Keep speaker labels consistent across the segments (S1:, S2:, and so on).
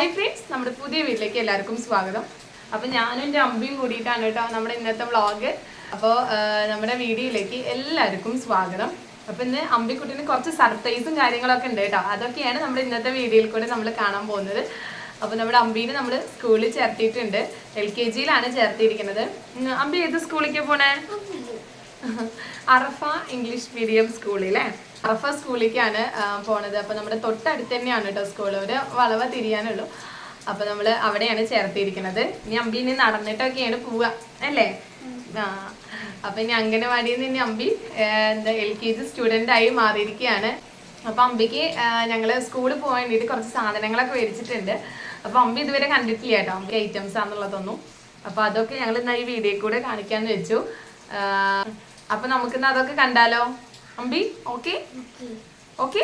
S1: Hi friends നമ്മുടെ പുതിയ വീട്ടിലേക്ക് എല്ലാവർക്കും സ്വാഗതം. അപ്പൊ ഞാനും എന്റെ അമ്പിയും കൂടിയിട്ടാണ് കേട്ടോ നമ്മുടെ ഇന്നത്തെ വ്ളോഗ് അപ്പോൾ നമ്മുടെ വീഡിയോയിലേക്ക് എല്ലാവർക്കും സ്വാഗതം. അപ്പൊ ഇന്ന് അമ്പിക്കുട്ടിന് കുറച്ച് സർപ്രൈസും കാര്യങ്ങളൊക്കെ ഉണ്ട് കേട്ടോ. അതൊക്കെയാണ് നമ്മുടെ ഇന്നത്തെ വീഡിയോയിൽ കൂടെ നമ്മൾ കാണാൻ പോകുന്നത്. അപ്പോൾ നമ്മുടെ അമ്പീനെ നമ്മൾ സ്കൂളിൽ ചേർത്തിയിട്ടുണ്ട്. എൽ കെ ജിയിലാണ് ചേർത്തിയിരിക്കുന്നത്. അമ്പി ഏത് സ്കൂളിലേക്ക് പോണേ? അറഫ ഇംഗ്ലീഷ് മീഡിയം സ്കൂളിലെ അറഫ സ്കൂളിലേക്കാണ് പോണത്. അപ്പൊ നമ്മുടെ തൊട്ടടുത്ത് തന്നെയാണ് കേട്ടോ സ്കൂൾ ഒരു വളവ തിരിയാനുള്ളൂ. അപ്പൊ നമ്മൾ അവിടെയാണ് ചേർത്തിരിക്കുന്നത്. ഇനി അമ്പി ഇനി നടന്നിട്ടൊക്കെയാണ് പോവുക അല്ലേ? ആ അപ്പൊ ഇനി അംഗനവാടിയിൽ നിന്ന് ഇനി അമ്പി എന്താ എൽ കെ ജി സ്റ്റുഡന്റ് ആയി മാറിയിരിക്കുകയാണ് അപ്പൊ അമ്പിക്ക് ഞങ്ങൾ സ്കൂളിൽ പോകാൻ വേണ്ടിയിട്ട് കുറച്ച് സാധനങ്ങളൊക്കെ മേടിച്ചിട്ടുണ്ട്. അപ്പൊ അമ്പി ഇതുവരെ കണ്ടിട്ടില്ല കേട്ടോ അമ്പി ഐറ്റംസ് ആണെന്നുള്ളതൊന്നും. അപ്പൊ അതൊക്കെ ഞങ്ങൾ ഇന്ന് ഈ വീഡിയോ കൂടെ കാണിക്കാന്ന് വെച്ചു. അപ്പൊ നമുക്കിന്ന് അതൊക്കെ കണ്ടാലോ? അമ്പി ഓക്കെ ഓക്കെ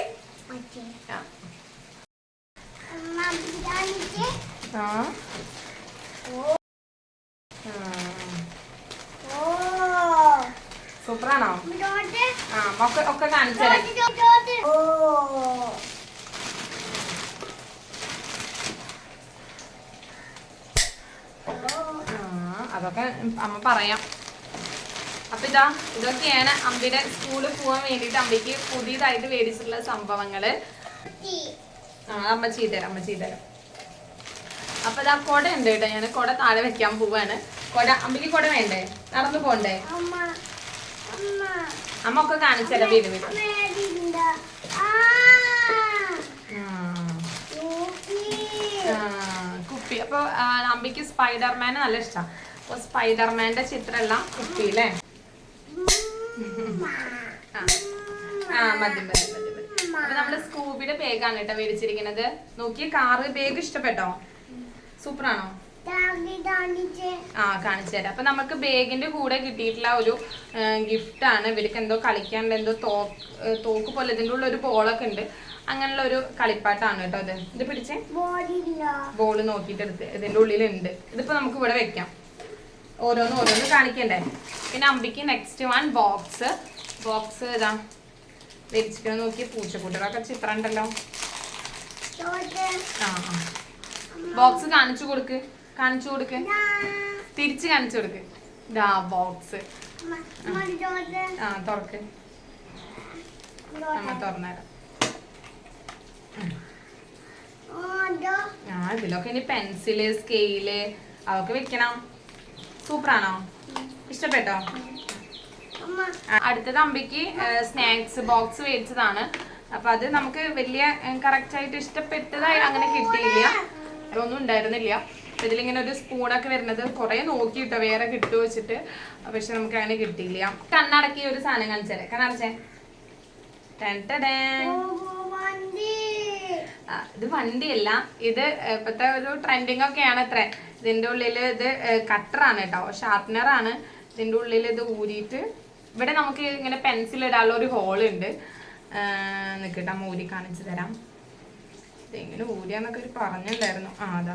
S1: സൂപ്പറാണോ? ആ ഒക്കെ ഒക്കെ കാണിച്ചു ആ, അതൊക്കെ അമ്മ പറയാം. അപ്പൊ ഇതാ ഇതൊക്കെയാണ് അമ്പിയുടെ സ്കൂളിൽ പോകാൻ വേണ്ടിട്ട് അമ്പിക്ക് പുതിയതായിട്ട് മേടിച്ചിട്ടുള്ള സംഭവങ്ങൾ. ആ അമ്മ ചെയ്തുതരാം അമ്മ ചെയ്തുതരാം അപ്പൊ ഇതാ കൊട ഉണ്ട് കേട്ടോ ഞാൻ കൊട താഴെ വെക്കാൻ പോവാണ്. കൊട അമ്പിക്ക് കൊട വേണ്ടേ? നടന്നു പോണ്ടേ? അമ്മ ഒക്കെ കാണിച്ചാലോ വീട് വീട്. കുപ്പി. അപ്പൊ അമ്പിക്ക് സ്പൈഡർമാനെ നല്ല ഇഷ്ടമാണ് അപ്പൊ സ്പൈഡർമാന്റെ ചിത്രമെല്ലാം കുപ്പി അല്ലേ ആ. മതി മതി മതി അപ്പൊ സ്കൂബിയുടെ ബാഗാണ് കേട്ടോ മേടിച്ചിരിക്കുന്നത്. നോക്കിയ കാറ് ബാഗ് ഇഷ്ടപ്പെട്ടോ? സൂപ്പറാണോ? ആ കാണിച്ചു തരാം. അപ്പൊ നമുക്ക് ബാഗിന്റെ കൂടെ കിട്ടിയിട്ടുള്ള ഒരു ഗിഫ്റ്റ് ആണ്. ഇവർക്ക് എന്തോ കളിക്കാണ്ട് എന്തോ തോക്ക് പോലെ ഇതിന്റെ ഉള്ള ഒരു ബോളൊക്കെ ഉണ്ട്. അങ്ങനെയുള്ള ഒരു കളിപ്പാട്ടാണ് കേട്ടോ അത് ഇത് പിടിച്ചേ? ബോൾ നോക്കിയിട്ട് എടുത്ത് ഇതിന്റെ ഉള്ളിലുണ്ട്. ഇതിപ്പോ നമുക്ക് ഇവിടെ വെക്കാം. ഓരോന്ന് ഓരോന്ന് കാണിക്കണ്ടേ? പിന്നെ അമ്പിക്ക് നെക്സ്റ്റ് വൺ ബോക്സ് ബോക്സ് ഇതാ ധരിച്ചിട്ട് നോക്കി പൂച്ചക്കുട്ടികളൊക്കെ ചിത്രം ഉണ്ടല്ലോ ആ ബോക്സ് കാണിച്ചു കൊടുക്ക്. കാണിച്ചു കൊടുക്ക്. തിരിച്ച് കാണിച്ചു കൊടുക്ക്. ഇതാ ബോക്സ് ആ. തുറക്ക്. നമ്മ തുറന്നേരാം. ആ ഇതിലൊക്കെ ഇനി പെൻസിൽ സ്കെയിൽ അതൊക്കെ വെക്കണം. സൂപ്പറാണോ ഇഷ്ടപ്പെട്ടോ? അടുത്തത് അമ്പിക്ക് സ്നാക്സ് ബോക്സ് മേടിച്ചതാണ്. അപ്പൊ അത് നമുക്ക് വലിയ കറക്റ്റ് ആയിട്ട് ഇഷ്ടപ്പെട്ടതായി അങ്ങനെ കിട്ടിയില്ല. അതൊന്നും ഉണ്ടായിരുന്നില്ല. ഇതിലിങ്ങനെ ഒരു സ്പൂണൊക്കെ വരുന്നത് കുറെ നോക്കിയിട്ടോ വേറെ കിട്ടു വെച്ചിട്ട്. പക്ഷെ നമുക്ക് അങ്ങനെ കിട്ടിയില്ല. കണ്ണടക്കി ഒരു സാധനം കാണിച്ചേ കണ്ണടച്ചേ. ഇത് വണ്ടിയല്ല. ഇത് ഇപ്പത്തെ ഒരു ട്രെൻഡിങ് ഒക്കെയാണ് അത്ര ഇതിന്റെ ഉള്ളിൽ ഇത് കട്ടറാണ് കേട്ടോ. ഷാർപ്പനർ ആണ്. ഇതിന്റെ ഉള്ളിൽ ഇത് ഊരിയിട്ട് ഇവിടെ നമുക്ക് ഇങ്ങനെ പെൻസിൽ ഇടാനുള്ള ഒരു ഹോൾ ഉണ്ട്. നിൽക്കട്ടെ ഊരി കാണിച്ചു തരാം. ഇതെങ്ങനെ ഊരിയാന്നൊക്കെ ഒരു പറഞ്ഞിട്ടുണ്ടായിരുന്നു ആ അതാ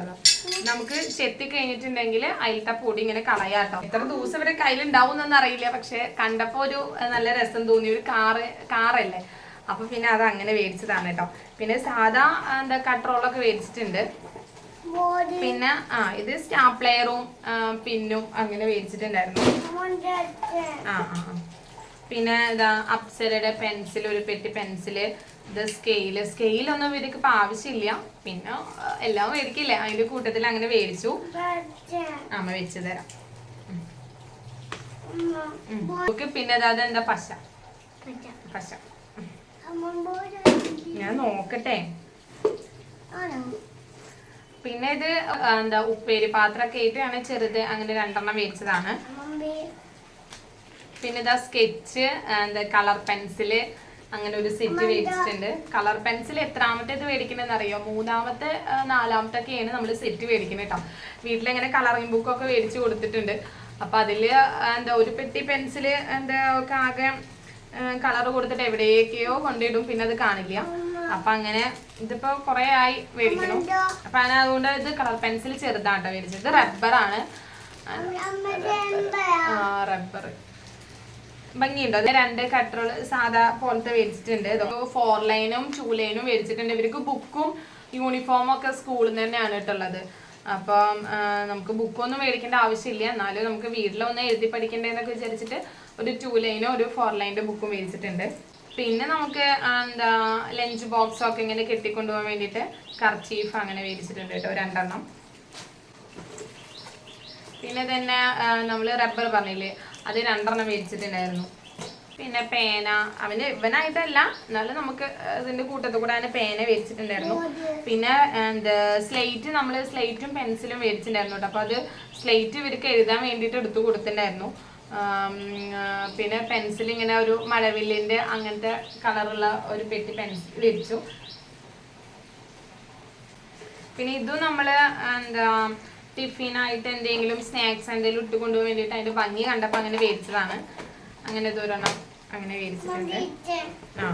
S1: നമുക്ക് ചെത്തി കഴിഞ്ഞിട്ടുണ്ടെങ്കിൽ അതിലത്തെ പൊടി ഇങ്ങനെ കളയാട്ടോ. എത്ര ദിവസം ഇവരെ കയ്യിലുണ്ടാവും എന്നൊന്നും അറിയില്ല പക്ഷെ കണ്ടപ്പോ ഒരു നല്ല രസം തോന്നി. ഒരു കാറ് കാറല്ലേ? അപ്പൊ പിന്നെ അത് അങ്ങനെ മേടിച്ചതാണ് കേട്ടോ. പിന്നെ സാധാ എന്താ കട്രോളൊക്കെ മേടിച്ചിട്ടുണ്ട് പിന്നെ ആ ഇത് സ്റ്റാപ്ലെയറും പിന്നും അങ്ങനെ മേടിച്ചിട്ടുണ്ടായിരുന്നു. ആ ആ ആ. പിന്നെ ഇതാ അപ്സരയുടെ പെൻസിൽ ഒരു പെട്ടി പെൻസിൽ ഇത് സ്കെയിൽ. സ്കെയിലൊന്നും ഇവർക്ക് ഇപ്പൊ ആവശ്യമില്ല. പിന്നെ എല്ലാം മേടിക്കില്ല. അതിന്റെ കൂട്ടത്തിൽ അങ്ങനെ മേടിച്ചു. അമ്മ വെച്ച് തരാം. പിന്നെ അതാ എന്താ പശ. പശ. ഞാൻ നോക്കട്ടെ. പിന്നെ ഇത് എന്താ ഉപ്പേരി പാത്രമൊക്കെ ആയിട്ടാണ് ചെറുത് അങ്ങനെ രണ്ടെണ്ണം മേടിച്ചതാണ്. പിന്നെ ഇതാ സ്കെച്ച് എന്താ കളർ പെൻസിൽ അങ്ങനെ ഒരു സെറ്റ് മേടിച്ചിട്ടുണ്ട്. കളർ പെൻസിൽ എത്രാമത്തേത് മേടിക്കണമെന്ന് അറിയോ മൂന്നാമത്തെ നാലാമത്തെ ഒക്കെയാണ് നമ്മൾ സെറ്റ് മേടിക്കുന്നത് കേട്ടോ വീട്ടിലെങ്ങനെ കളറിംഗ് ബുക്കൊക്കെ മേടിച്ച് കൊടുത്തിട്ടുണ്ട്. അപ്പൊ അതിൽ എന്താ ഒരു പെട്ടി പെൻസിൽ എന്താ ഒക്കെ ആകെ കളർ കൊടുത്തിട്ട് എവിടെയൊക്കെയോ കൊണ്ടിടും പിന്നെ അത് കാണില്ല. അപ്പൊ അങ്ങനെ ഇതിപ്പോ കൊറേ ആയി മേടിക്കണം അപ്പൊ അങ്ങനെ അതുകൊണ്ട് ഇത് കളർ പെൻസിൽ ചെറുതാട്ടോ മേടിച്ചത് ഇത് റബ്ബറാണ് ആ റബ്ബർ ഭംഗിയുണ്ടോ? അത് രണ്ട് കട്ടറുകൾ സാധാ പോലത്തെ മേടിച്ചിട്ടുണ്ട് ഇതൊക്കെ ഫോർ ലൈനും ടൂ ലൈനും മേടിച്ചിട്ടുണ്ട് ഇവർക്ക് ബുക്കും യൂണിഫോമും ഒക്കെ സ്കൂളിൽ നിന്ന് തന്നെയാണ് കേട്ടുള്ളത് അപ്പം നമുക്ക് ബുക്കൊന്നും മേടിക്കേണ്ട ആവശ്യമില്ല. എന്നാലും നമുക്ക് വീട്ടിലൊന്ന് എഴുതി പഠിക്കേണ്ടതെന്നൊക്കെ വിചാരിച്ചിട്ട് ഒരു ടൂ ലൈനോ ഒരു ഫോർ ലൈന്റെ ബുക്കും മേടിച്ചിട്ടുണ്ട് പിന്നെ നമുക്ക് എന്താ ലഞ്ച് ബോക്സ് ഒക്കെ ഇങ്ങനെ കെട്ടിക്കൊണ്ടുപോകാൻ വേണ്ടിയിട്ട് കർച്ചീഫ് അങ്ങനെ മേടിച്ചിട്ടുണ്ട് കേട്ടോ രണ്ടെണ്ണം. പിന്നെ തന്നെ നമ്മൾ റബ്ബർ പറഞ്ഞില്ലേ അത് രണ്ടെണ്ണം മേടിച്ചിട്ടുണ്ടായിരുന്നു പിന്നെ പേന അവന് ഇവനായിട്ടല്ല എന്നാലും നമുക്ക് ഇതിന്റെ കൂട്ടത്തിൽ കൂടെ അവന് പേന മേടിച്ചിട്ടുണ്ടായിരുന്നു പിന്നെ എന്താ സ്ലേറ്റ് നമ്മൾ സ്ലേറ്റും പെൻസിലും മേടിച്ചിട്ടുണ്ടായിരുന്നു കേട്ടോ അപ്പോൾ അത് സ്ലേറ്റ് ഇവർക്ക് എഴുതാൻ വേണ്ടിയിട്ട് എടുത്തു കൊടുത്തിട്ടുണ്ടായിരുന്നു. പിന്നെ പെൻസിൽ ഇങ്ങനെ ഒരു മഴവില്ലിന്റെ അങ്ങനത്തെ കളറുള്ള ഒരു പെട്ടി പെൻസിൽ മേടിച്ചു പിന്നെ ഇതും നമ്മൾ എന്താ ടിഫിനായിട്ട് എന്തെങ്കിലും സ്നാക്സ് എന്തെങ്കിലും ഇട്ട് കൊണ്ടുപോകാൻ വേണ്ടിയിട്ട് അതിന്റെ ഭംഗി കണ്ടപ്പോൾ അങ്ങനെ മേടിച്ചതാണ് അങ്ങനെ ഇതൊരെണ്ണം അങ്ങനെ മേടിച്ചിട്ടുണ്ട് ആ.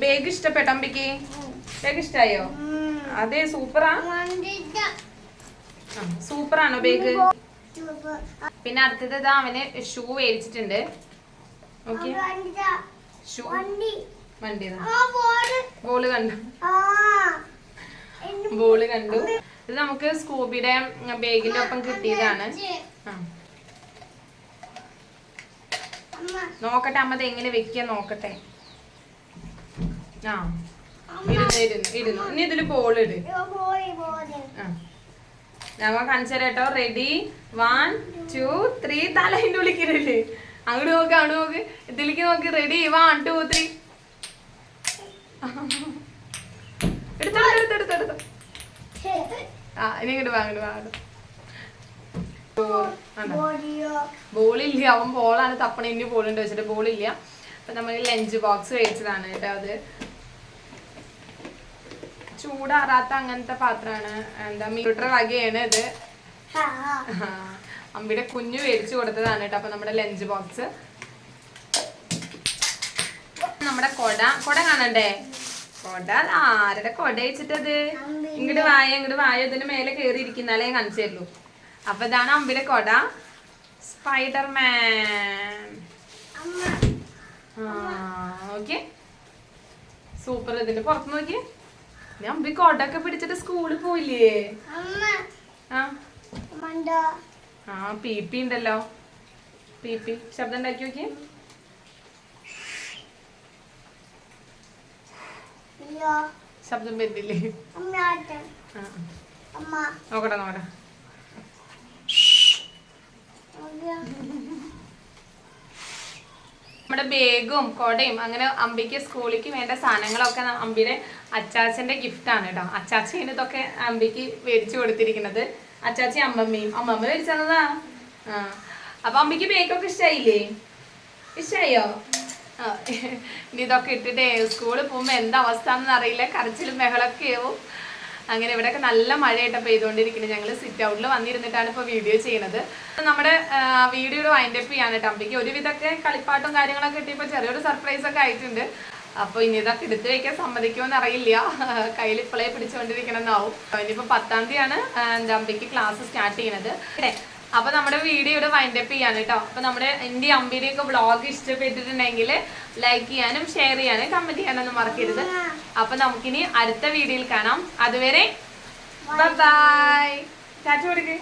S1: ബേഗ് ഇഷ്ടപ്പെട്ടോ അമ്പിക്ക്? ബേഗ് ഇഷ്ടായോ? അതെ സൂപ്പറാ സൂപ്പറാണോ ബേഗ് പിന്നെ അടുത്തത് ഇതാ അവന് ഷൂ മേടിച്ചിട്ടുണ്ട്. ഓക്കെ ഷൂ വണ്ടി ബോൾ കണ്ടു. ബോൾ കണ്ടു. ഇത് നമുക്ക് സ്കൂബിയുടെ ബേഗിന്റെ ഒപ്പം കിട്ടിയതാണ്. നോക്കട്ടെ അമ്മ എങ്ങനെ വെക്കുക നോക്കട്ടെ. ആ. ഇരുന്നു ഇരുന്നു ഇരുന്നു. ഇനി ഇതിൽ ബോൾ ഇട്. ആ. നമ്മ കാണിച്ചു കേട്ടോ. റെഡി വൺ ടു ത്രീ തല അതിന്റെ വിളിക്കരുത് അങ്ങോട്ട് നോക്ക് അങ്ങോട്ട് നോക്ക്. ഇതിലേക്ക് നോക്ക്. റെഡി വൺ ടു ത്രീ എടുത്തോ എടുത്തോ എടുത്തോ എടുത്തോ. ആ ഇനി ഇങ്ങോട്ട് വാ ഇങ്ങോട്ട്? ബോളില്ല അവൻ ബോളാണ് തപ്പണ ഇനി ബോളുണ്ട് വെച്ചിട്ട് ബോളില്ല അപ്പൊ നമ്മൾ ലഞ്ച് ബോക്സ് മേടിച്ചതാണ് കേട്ടോ അത്. ചൂടാറാത്ത അങ്ങനത്തെ പാത്രമാണ്. എന്താ മീറ്റർ വകയാണ് ഇത്. അമ്പിയുടെ കുഞ്ഞു മേടിച്ചു കൊടുത്തതാണ് കേട്ടോ അപ്പൊ നമ്മുടെ ലഞ്ച് ബോക്സ്. നമ്മുടെ കൊട. കൊട കാണണ്ടേ? കൊട. ആരുടെ കൊട വെച്ചിട്ടത്? ഇങ്ങോട്ട് വായ ഇങ്ങോട്ട് വായ. ഇതിന് മേലെ കയറി ഇരിക്കുന്നാലേ കാണിച്ചു തരുള്ളൂ അപ്പൊ ഇതാണ് അമ്പിയുടെ കൊട. സ്പൈഡർമാൻ. Okay super. ഇതിന്റെ പുറത്ത് നോക്കിയേ. ഞാൻ അമ്പി കൊടൊക്കെ പിടിച്ചിട്ട് സ്കൂളിൽ പോയില്ലേ? ആ. പി പി ഉണ്ടല്ലോ. പി പി ശബ്ദം ഉണ്ടാക്കി നോക്കി ശബ്ദം വരുന്നില്ലേ. നോക്കട്ടെ നോക്കട്ടെ നമ്മുടെ ബേഗും കൊടയും അങ്ങനെ അമ്പിക്ക് സ്കൂളിലേക്ക് വേണ്ട സാധനങ്ങളൊക്കെ അമ്പിയുടെ അച്ചാച്ചന്റെ ഗിഫ്റ്റ് ആണ് കേട്ടോ അച്ചാച്ചി ഇതൊക്കെ അമ്പിക്ക് മേടിച്ചു കൊടുത്തിരിക്കുന്നത്. അച്ചാച്ചി അമ്മമ്മയും. അമ്മമ്മ മേടിച്ചു തന്നതാ. ആ. അപ്പൊ അമ്പിക്ക് ബേഗൊക്കെ ഇഷ്ടായില്ലേ? ഇഷ്ടായോ? ഇതൊക്കെ ഇട്ടിട്ട് സ്കൂളിൽ പോകുമ്പോ എന്താ അവസ്ഥ എന്നറിയില്ല. കരച്ചിലും ബഹളൊക്കെ ആവും. അങ്ങനെ ഇവിടെയൊക്കെ നല്ല മഴയായിട്ട് പെയ്തുകൊണ്ടിരിക്കുന്നത്. ഞങ്ങൾ സിറ്റ് ഔട്ടിൽ വന്നിരുന്നിട്ടാണ് ഇപ്പോൾ വീഡിയോ ചെയ്യുന്നത് നമ്മുടെ വീഡിയോ വൈൻഡപ്പ് ചെയ്യാൻ കേട്ടോ അമ്പയ്ക്ക് ഒരുവിധമൊക്കെ കളിപ്പാട്ടും കാര്യങ്ങളൊക്കെ കിട്ടിയപ്പോൾ ചെറിയൊരു സർപ്രൈസ് ഒക്കെ ആയിട്ടുണ്ട്. അപ്പോൾ ഇനി ഇതൊക്കെ എടുത്തു വയ്ക്കാൻ സമ്മതിക്കുമെന്ന് അറിയില്ല. കയ്യിൽ ഇപ്പോഴേ പിടിച്ചുകൊണ്ടിരിക്കണം എന്നാവും ഇനിയിപ്പോൾ പത്താം തീയതിയാണ് അമ്പയ്ക്ക് ക്ലാസ് സ്റ്റാർട്ട് ചെയ്യുന്നത് അപ്പൊ നമ്മുടെ വീഡിയോ ഇവിടെ വൈൻഡപ്പ് ചെയ്യാണ് കേട്ടോ. അപ്പൊ നമ്മുടെ എന്റെ അമ്പിയുടെയൊക്കെ വ്ളോഗ് ഇഷ്ടപ്പെട്ടിട്ടുണ്ടെങ്കിൽ ലൈക്ക് ചെയ്യാനും ഷെയർ ചെയ്യാനും കമന്റ് ചെയ്യാനൊന്നും മറക്കരുത്. അപ്പൊ നമുക്കിനി അടുത്ത വീഡിയോയിൽ കാണാം. അതുവരെ ബൈ ചാച്ചു കൊടുക്ക്.